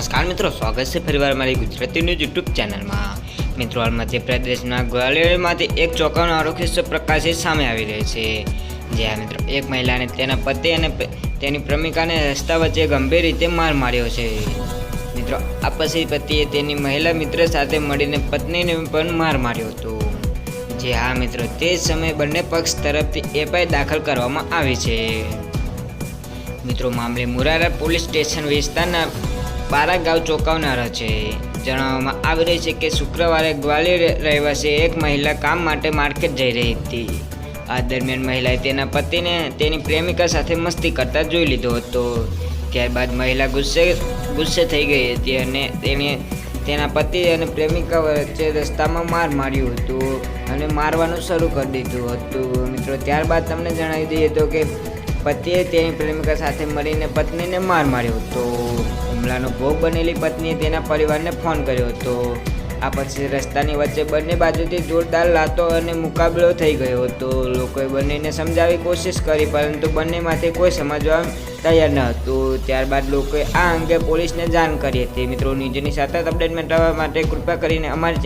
નમસ્કાર મિત્રો, સ્વાગત છે ફરીવાર મારી ગુજરાતી ન્યૂઝ યુટ્યુબ ચેનલમાં. મિત્રો, હાલ મધ્યપ્રદેશના ગ્વાલિયરમાંથી એક ચોંકાવનારો કિસ્સો પ્રકાશિત સામે આવી રહ્યો છે. જ્યાં મિત્રો એક મહિલાને તેના પતિ અને તેની પ્રેમિકાને રસ્તા વચ્ચે ગંભીર રીતે માર માર્યો છે. મિત્રો, આ પછી પતિએ તેની મહિલા મિત્ર સાથે મળીને પત્નીને પણ માર માર્યો હતો. જે હા મિત્રો, તે જ સમયે બંને પક્ષ તરફથી એફઆઈઆર દાખલ કરવામાં આવી છે. મિત્રો, મામલે મુરારા પોલીસ સ્ટેશન વિસ્તારના બારા ગાંવ ચોંકાવનારા છે. જણાવવામાં આવી રહી છે કે શુક્રવારે ગ્વાલિયર રહેવાસી એક મહિલા કામ માટે માર્કેટ જઈ રહી હતી. આ દરમિયાન મહિલાએ તેના પતિને તેની પ્રેમિકા સાથે મસ્તી કરતા જોઈ લીધો હતો. ત્યારબાદ મહિલા ગુસ્સે ગુસ્સે થઈ ગઈ હતી અને તેણે તેના પતિ અને પ્રેમિકા વચ્ચે રસ્તામાં માર માર્યું હતું અને મારવાનું શરૂ કરી દીધું હતું. મિત્રો, ત્યારબાદ તમને જણાવી દઈએ તો કે પતિએ તેની પ્રેમિકા સાથે મળીને પત્નીને માર માર્યો હતો. હુમલાનો ભોગ બનેલી પત્નીએ તેના પરિવારને ફોન કર્યો હતો. આ પછી રસ્તાની વચ્ચે બંને બાજુથી જોરદાર લાતો અને મુકાબલો થઈ ગયો હતો. લોકોએ બંનેને સમજાવી કોશિશ કરી, પરંતુ બંનેમાંથી કોઈ સમજવા તૈયાર ન હતું. ત્યારબાદ લોકોએ આ અંગે પોલીસને જાણ કરી હતી. મિત્રો, નીચેની સતત અપડેટ મેળવવા માટે કૃપા કરીને અમારી